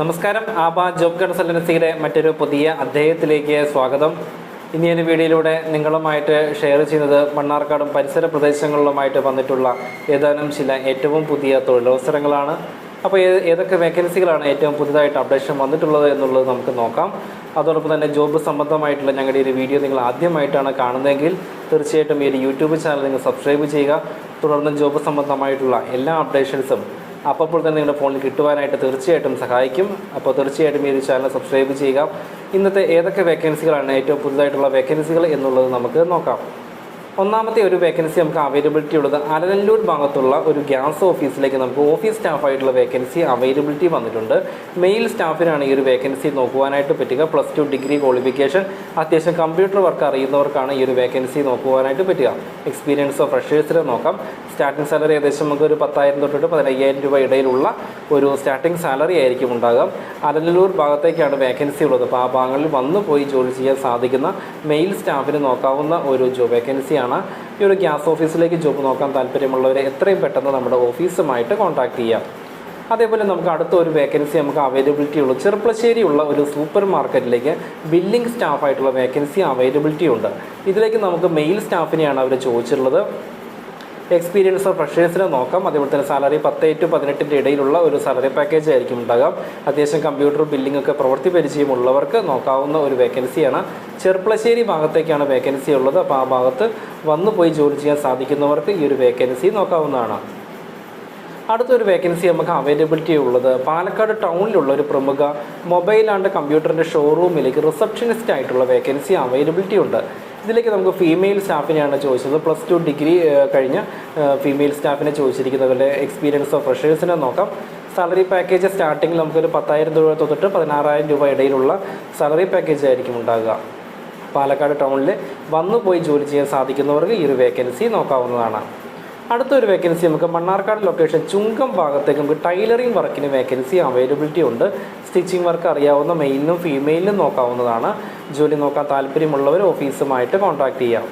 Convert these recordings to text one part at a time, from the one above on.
നമസ്കാരം. ആബ ജോബ് കൺസൾട്ടൻസിയുടെ മറ്റൊരു പുതിയ അധ്യായത്തിലേക്ക് സ്വാഗതം. ഇനി ഒരു വീഡിയോയിലൂടെ നിങ്ങളുമായിട്ട് ഷെയർ ചെയ്യുന്നത് മണ്ണാർക്കാടും പരിസര പ്രദേശങ്ങളിലുമായിട്ട് വന്നിട്ടുള്ള ഏതാനും ചില ഏറ്റവും പുതിയ തൊഴിലവസരങ്ങളാണ്. അപ്പോൾ ഏതൊക്കെ വേക്കൻസികളാണ് ഏറ്റവും പുതിയതായിട്ട് അപ്ഡേഷൻ വന്നിട്ടുള്ളത് എന്നുള്ളത് നമുക്ക് നോക്കാം. അതോടൊപ്പം തന്നെ ജോബ് സംബന്ധമായിട്ടുള്ള ഞങ്ങളുടെ ഒരു വീഡിയോ നിങ്ങൾ ആദ്യമായിട്ടാണ് കാണുന്നതെങ്കിൽ തീർച്ചയായിട്ടും ഈ ഒരു യൂട്യൂബ് ചാനൽ നിങ്ങൾ സബ്സ്ക്രൈബ് ചെയ്യുക. തുടർന്ന് ജോബ് സംബന്ധമായിട്ടുള്ള എല്ലാ അപ്ഡേഷൻസും അപ്പോൾ തന്നെ നിങ്ങളുടെ ഫോണിൽ കിട്ടുവാനായിട്ട് തീർച്ചയായിട്ടും സഹായിക്കും. അപ്പോൾ തീർച്ചയായിട്ടും ഈ ഒരു ചാനൽ സബ്സ്ക്രൈബ് ചെയ്യുക. ഇന്നത്തെ ഏതൊക്കെ വേക്കൻസികളാണ് ഏറ്റവും പുതുതായിട്ടുള്ള വേക്കൻസികൾ എന്നുള്ളത് നമുക്ക് നോക്കാം. ഒന്നാമത്തെ ഒരു വേക്കൻസി നമുക്ക് അവൈലബിലിറ്റി ഉള്ളത് അലനല്ലൂർ ഭാഗത്തുള്ള ഒരു ഗ്യാസ് ഓഫീസിലേക്ക് നമുക്ക് ഓഫീസ് സ്റ്റാഫായിട്ടുള്ള വേക്കൻസി അവൈലബിലിറ്റി വന്നിട്ടുണ്ട്. മെയിൽ സ്റ്റാഫിനാണ് ഈ ഒരു വേക്കൻസി നോക്കുവാനായിട്ട് പറ്റുക. പ്ലസ് ടു ഡിഗ്രി ക്വാളിഫിക്കേഷൻ അത്യാവശ്യം കമ്പ്യൂട്ടർ വർക്ക് അറിയുന്നവർക്കാണ് ഈ ഒരു വേക്കൻസി നോക്കുവാനായിട്ട് പറ്റുക. എക്സ്പീരിയൻസ് ഫ്രഷേഴ്സിനെ നോക്കാം. സ്റ്റാർട്ടിംഗ് സാലറി ഏകദേശം നമുക്ക് ഒരു പത്തായിരം തൊട്ടിട്ട് പതിനയ്യായിരം രൂപ ഇടയിലുള്ള ഒരു സ്റ്റാർട്ടിംഗ് സാലറി ആയിരിക്കും ഉണ്ടാകാം അലനല്ലൂർ ഭാഗത്തേക്കാണ് വേക്കൻസി ഉള്ളത്. അപ്പോൾ ആ ഭാഗങ്ങളിൽ വന്നു പോയി ജോലി ചെയ്യാൻ സാധിക്കുന്ന മെയിൽ സ്റ്റാഫിന് നോക്കാവുന്ന ഒരു ജോബ് വേക്കൻസിയാണ് ഈ ഒരു ഗ്യാസ് ഓഫീസിലേക്ക് ജോബ് നോക്കാൻ താല്പര്യമുള്ളവർ എത്രയും പെട്ടെന്ന് നമ്മുടെ ഓഫീസുമായിട്ട് കോൺടാക്റ്റ് ചെയ്യാം. അതേപോലെ നമുക്ക് അടുത്ത ഒരു വേക്കൻസി നമുക്ക് അവൈലബിലിറ്റി ഉള്ളൂ ചെറുപ്പശ്ശേരി ഉള്ള ഒരു സൂപ്പർ മാർക്കറ്റിലേക്ക് ബില്ലിംഗ് സ്റ്റാഫായിട്ടുള്ള വേക്കൻസി അവൈലബിലിറ്റി ഉണ്ട്. ഇതിലേക്ക് നമുക്ക് മെയിൽ സ്റ്റാഫിനെയാണ് അവർ ചോദിച്ചിട്ടുള്ളത്. എക്സ്പീരിയൻസ് ഓഫ് ഫ്രഷേഴ്സിനെ നോക്കാം. അതേപോലെ തന്നെ സാലറി പത്ത് ടു പതിനെട്ടിന്റെ ഇടയിലുള്ള ഒരു സാലറി പാക്കേജ് ആയിരിക്കും ഉണ്ടാകാം. അത്യാവശ്യം കമ്പ്യൂട്ടർ ബില്ലിംഗ് ഒക്കെ പ്രവൃത്തി പരിചയമുള്ളവർക്ക് നോക്കാവുന്ന ഒരു വേക്കൻസിയാണ് ചെർപ്പളശ്ശേരി ഭാഗത്തേക്കാണ് വേക്കൻസി ഉള്ളത്. അപ്പോൾ ആ ഭാഗത്ത് വന്നു പോയി ജോലി ചെയ്യാൻ സാധിക്കുന്നവർക്ക് ഈ ഒരു വേക്കൻസി നോക്കാവുന്നതാണ്. അടുത്തൊരു വേക്കൻസി നമുക്ക് അവൈലബിലിറ്റി ഉള്ളത്. പാലക്കാട് ടൗണിലുള്ള ഒരു പ്രമുഖ മൊബൈൽ ആൻഡ് കമ്പ്യൂട്ടറിന്റെ ഷോറൂമിലേക്ക് റിസപ്ഷനിസ്റ്റ് ആയിട്ടുള്ള വേക്കൻസി അവൈലബിലിറ്റി ഉണ്ട്. ഇതിലേക്ക് നമുക്ക് ഫീമെയിൽ സ്റ്റാഫിനെയാണ് ചോദിച്ചത്. പ്ലസ് ടു ഡിഗ്രി കഴിഞ്ഞ ഫീമെയിൽ സ്റ്റാഫിനെ ചോദിച്ചിരിക്കുന്നവരുടെ എക്സ്പീരിയൻസ് ഓഫ് ഫ്രഷേഴ്സിനെ നോക്കാം. സാലറി പാക്കേജ് സ്റ്റാർട്ടിങ്ങിൽ നമുക്കൊരു പത്തായിരം രൂപ തൊട്ടിട്ട് പതിനാറായിരം രൂപ ഇടയിലുള്ള സാലറി പാക്കേജ് ആയിരിക്കും ഉണ്ടാകുക. പാലക്കാട് ടൗണിൽ വന്നു പോയി ജോലി ചെയ്യാൻ സാധിക്കുന്നവർക്ക് ഈ ഒരു വേക്കൻസി നോക്കാവുന്നതാണ്. അടുത്തൊരു വേക്കൻസി നമുക്ക് മണ്ണാർക്കാട് ലൊക്കേഷൻ ചുങ്കം ഭാഗത്തേക്ക് നമുക്ക് ടൈലറിംഗ് വർക്കിന് വേക്കൻസി അവൈലബിലിറ്റി ഉണ്ട്. സ്റ്റിച്ചിങ് വർക്ക് അറിയാവുന്ന മെയിനും ഫീമെയിലിനും നോക്കാവുന്നതാണ്. ജോലി നോക്കാൻ താല്പര്യമുള്ളവർ ഓഫീസുമായിട്ട് കോൺടാക്ട് ചെയ്യാം.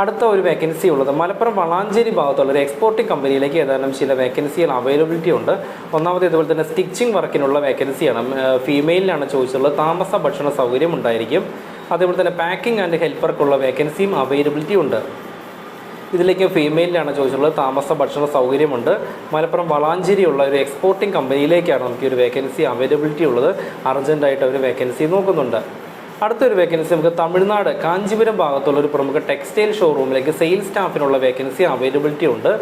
അടുത്ത ഒരു വേക്കൻസി ഉള്ളത്. മലപ്പുറം വളാഞ്ചേരി ഭാഗത്തുള്ള ഒരു എക്സ്പോർട്ടിംഗ് കമ്പനിയിലേക്ക് ഏതാനും ചില വേക്കൻസികൾ അവൈലബിലിറ്റി ഉണ്ട്. ഒന്നാമത് ഇതുപോലെ തന്നെ സ്റ്റിച്ചിങ് വർക്കിനുള്ള വേക്കൻസിയാണ് ഫീമെയിലിനാണ് ചോദിച്ചിട്ടുള്ളത്. താമസ ഭക്ഷണ സൗകര്യം ഉണ്ടായിരിക്കും. അതേപോലെ തന്നെ പാക്കിംഗ് ആൻഡ് ഹെൽപ്പർക്കുള്ള വേക്കൻസിയും അവൈലബിലിറ്റി ഉണ്ട്. ഇതിലേക്ക് ഫീമെയിലാണ് ചോദിച്ചിട്ടുള്ളത്. താമസ ഭക്ഷണ സൗകര്യമുണ്ട്. മലപ്പുറം വളാഞ്ചേരിയുള്ള ഒരു എക്സ്പോർട്ടിംഗ് കമ്പനിയിലേക്കാണ് നമുക്ക് ഒരു വേക്കൻസി അവൈലബിലിറ്റി ഉള്ളത്. അർജന്റായിട്ട് അവർ വേക്കൻസി നോക്കുന്നുണ്ട്. അടുത്തൊരു വേക്കൻസി നമുക്ക് തമിഴ്നാട് കാഞ്ചീപുരം ഭാഗത്തുള്ള ഒരു പ്രമുഖ ടെക്സ്റ്റൈൽ ഷോറൂമിലേക്ക് സെയിൽസ് സ്റ്റാഫിനുള്ള വേക്കൻസി അവൈലബിലിറ്റി ഉണ്ട്.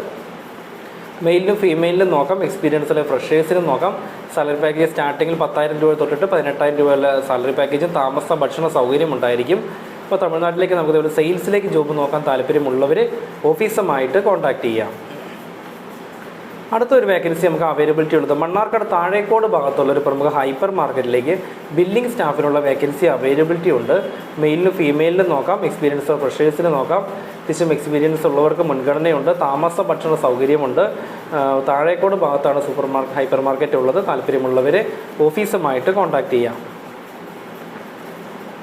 മെയിലിനും ഫീമെയിലിനും നോക്കാം. എക്സ്പീരിയൻസിലെ ഫ്രഷേഴ്സിനും നോക്കാം. സാലറി പാക്കേജ് സ്റ്റാർട്ടിങ്ങിൽ പത്തായിരം രൂപ തൊട്ടിട്ട് പതിനെട്ടായിരം രൂപയുള്ള സാലറി പാക്കേജും താമസ ഭക്ഷണ സൗകര്യം ഉണ്ടായിരിക്കും അപ്പോൾ തമിഴ്നാട്ടിലേക്ക് നമുക്ക് ഇതുപോലെ സെയിൽസിലേക്ക് ജോബ് നോക്കാൻ താല്പര്യമുള്ളവർ ഓഫീസുമായിട്ട് കോൺടാക്ട് ചെയ്യാം. അടുത്തൊരു വേക്കൻസി നമുക്ക് അവൈലബിലിറ്റി ഉള്ളത്. മണ്ണാർക്കാട് താഴേക്കോട് ഭാഗത്തുള്ള ഒരു പ്രമുഖ ഹൈപ്പർ മാർക്കറ്റിലേക്ക് ബില്ലിംഗ് സ്റ്റാഫിനുള്ള വേക്കൻസി അവൈലബിലിറ്റി ഉണ്ട്. മെയിലിനും ഫീമെയിലിനും നോക്കാം. എക്സ്പീരിയൻസ് ഫ്രഷേഴ്സിന് നോക്കാം. അത്യാവശ്യം എക്സ്പീരിയൻസ് ഉള്ളവർക്ക് മുൻഗണനയുണ്ട്. താമസ ഭക്ഷണ സൗകര്യമുണ്ട്. താഴേക്കോട് ഭാഗത്താണ് സൂപ്പർ മാർക്കറ്റ് ഹൈപ്പർ മാർക്കറ്റ് ഉള്ളത്. താല്പര്യമുള്ളവരെ ഓഫീസുമായിട്ട് കോൺടാക്ട് ചെയ്യാം.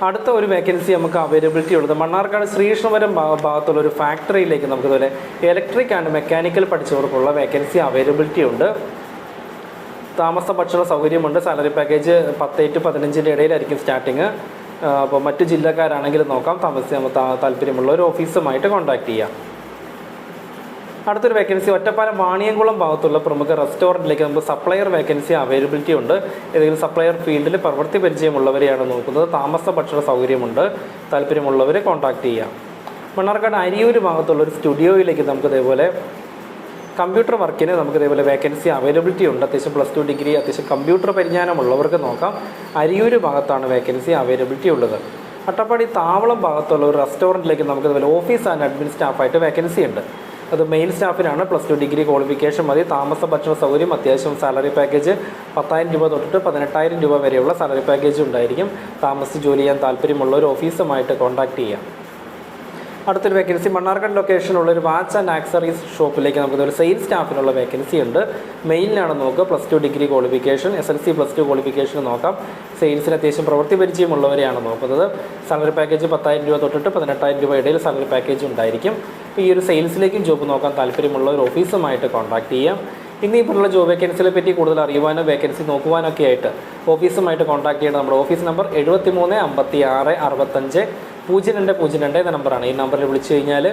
അടുത്ത ഒരു വേക്കൻസി നമുക്ക് അവൈലബിലിറ്റി ഉള്ളത്. മണ്ണാർക്കാട് ശ്രീകൃഷ്ണപുരം ഭാഗത്തുള്ള ഒരു ഫാക്ടറിയിലേക്ക് നമുക്ക് ഇതുപോലെ ഇലക്ട്രിക് ആൻഡ് മെക്കാനിക്കൽ പഠിച്ചവർക്കുള്ള വേക്കൻസി അവൈലബിലിറ്റി ഉണ്ട്. താമസ ഭക്ഷണ സൗകര്യമുണ്ട്. സാലറി പാക്കേജ് പത്ത് ടു പതിനഞ്ചിന്റെ ഇടയിലായിരിക്കും സ്റ്റാർട്ടിങ് അപ്പോൾ മറ്റു ജില്ലക്കാരാണെങ്കിലും നോക്കാം. താമസിക്കാൻ താല്പര്യമുള്ള ഒരു ഓഫീസുമായിട്ട് കോൺടാക്ട് ചെയ്യാം. അടുത്തൊരു വേക്കൻസി ഒറ്റപ്പാലം വാണിയംകുളം ഭാഗത്തുള്ള പ്രമുഖ റെസ്റ്റോറന്റിലേക്ക് നമുക്ക് സപ്ലയർ വേക്കൻസി അവൈലബിലിറ്റി ഉണ്ട്. ഏതെങ്കിലും സപ്ലയർ ഫീൽഡിൽ പ്രവൃത്തി പരിചയമുള്ളവരെയാണ് നോക്കുന്നത്. താമസ ഭക്ഷണ സൗകര്യമുണ്ട്. താല്പര്യമുള്ളവരെ കോൺടാക്റ്റ് ചെയ്യാം. മണ്ണാർക്കാട് അരിയൂർ ഭാഗത്തുള്ള ഒരു സ്റ്റുഡിയോയിലേക്ക് നമുക്ക് ഇതേപോലെ കമ്പ്യൂട്ടർ വർക്കിന് നമുക്ക് ഇതേപോലെ വേക്കൻസി അവൈലബിലിറ്റി ഉണ്ട്. അത്യാവശ്യം പ്ലസ് ടു ഡിഗ്രി അത്യാവശ്യം കമ്പ്യൂട്ടർ പരിജ്ഞാനമുള്ളവർക്ക് നോക്കാം. അരിയൂർ ഭാഗത്താണ് വേക്കൻസി അവൈലബിലിറ്റി ഉള്ളത്. അട്ടപ്പാടി താവളം ഭാഗത്തുള്ള ഒരു റെസ്റ്റോറന്റിലേക്ക് നമുക്ക് ഇതുപോലെ ഓഫീസ് ആൻഡ് അഡ്മിൻ സ്റ്റാഫായിട്ട് വേക്കൻസി ഉണ്ട്. അത് മെയിൻ സ്റ്റാഫിനാണ് പ്ലസ് ടു ഡിഗ്രി ക്വാളിഫിക്കേഷൻ മതി. താമസ ഭക്ഷണ സൗകര്യം അത്യാവശ്യം സാലറി പാക്കേജ് പത്തായിരം രൂപ തൊട്ടിട്ട് പതിനെട്ടായിരം രൂപ വരെയുള്ള സാലറി പാക്കേജ് ഉണ്ടായിരിക്കും. താമസിച്ച് ജോലി ചെയ്യാൻ ഒരു ഓഫീസുമായിട്ട് കോൺടാക്റ്റ് ചെയ്യാം. അടുത്തൊരു വേക്കൻസി മണ്ണാർക്കാട് ലൊക്കേഷനുള്ള ഒരു വാച്ച് ആൻഡ് ആക്സറീസ് ഷോപ്പിലേക്ക് നമുക്ക് ഒരു സെയിൽസ് സ്റ്റാഫിനുള്ള വേക്കൻസി ഉണ്ട്. മെയിലിനാണ് നോക്കുക plus two degree qualification S L C plus two qualification നോക്കാം. സെയിൽസിന് അത്യാവശ്യം പ്രവൃത്തി പരിചയമുള്ളവരെയാണ് നോക്കുന്നത്. സാലറി പാക്കേജ് പത്തായിരം രൂപ തൊട്ടിട്ട് പതിനെട്ടായിരം രൂപ ഇടയിൽ സാലറി പാക്കേജ് ഉണ്ടായിരിക്കും. അപ്പോൾ ഈ ഒരു സെയിൽസിലേക്കും ജോബ് നോക്കാൻ താല്പര്യമുള്ള ഒരു ഓഫീസുമായിട്ട് കോൺടാക്ട് ചെയ്യാം. ഇനി ഇപ്പോഴുള്ള ജോബ് വേക്കൻസികളെ പറ്റി കൂടുതൽ അറിയുവാനോ വേക്കൻസി നോക്കുവാനൊക്കെ ആയിട്ട് ഓഫീസുമായിട്ട് കോൺടാക്ട് ചെയ്യേണ്ട നമ്മുടെ ഓഫീസ് നമ്പർ എഴുപത്തി മൂന്ന് അമ്പത്തി ആറ് അറുപത്തഞ്ച്. പൂജ്യം രണ്ട് പൂജ്യം രണ്ട് എന്ന നമ്പറാണ് ഈ നമ്പറിൽ വിളിച്ചു കഴിഞ്ഞാൽ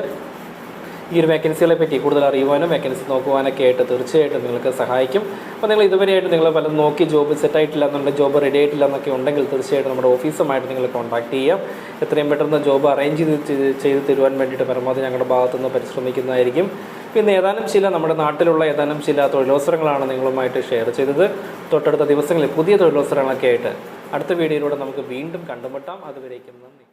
ഈ ഒരു വേക്കൻസികളെ പറ്റി കൂടുതൽ അറിയുവാനും വേക്കൻസി നോക്കുവാനൊക്കെ ആയിട്ട് തീർച്ചയായിട്ടും നിങ്ങൾക്ക് സഹായിക്കും. അപ്പോൾ നിങ്ങൾ ഇതുവരെയായിട്ട് നിങ്ങൾ പലതും നോക്കി ജോബ് സെറ്റ് ആയിട്ടില്ല എന്നുണ്ടെങ്കിൽ ജോബ് റെഡി ആയിട്ടില്ല എന്നൊക്കെ ഉണ്ടെങ്കിൽ തീർച്ചയായിട്ടും നമ്മുടെ ഓഫീസുമായിട്ട് നിങ്ങൾ കോൺടാക്ട് ചെയ്യാം. എത്രയും പെട്ടെന്ന് ജോബ് അറേഞ്ച് ചെയ്ത് ചെയ്ത് തരുവാൻ വേണ്ടിയിട്ട് പരമാവധി ഞങ്ങളുടെ ഭാഗത്തുനിന്ന് പരിശ്രമിക്കുന്നതായിരിക്കും. പിന്നെ ഏതാനും ചില നമ്മുടെ നാട്ടിലുള്ള ഏതാനും ചില തൊഴിലവസരങ്ങളാണ് നിങ്ങളുമായിട്ട് ഷെയർ ചെയ്തത്. തൊട്ടടുത്ത ദിവസങ്ങളിൽ പുതിയ തൊഴിലവസരങ്ങളൊക്കെ ആയിട്ട് അടുത്ത വീഡിയോയിലൂടെ നമുക്ക് വീണ്ടും കണ്ടുമുട്ടാം. അതുവരേക്കും നന്ദി.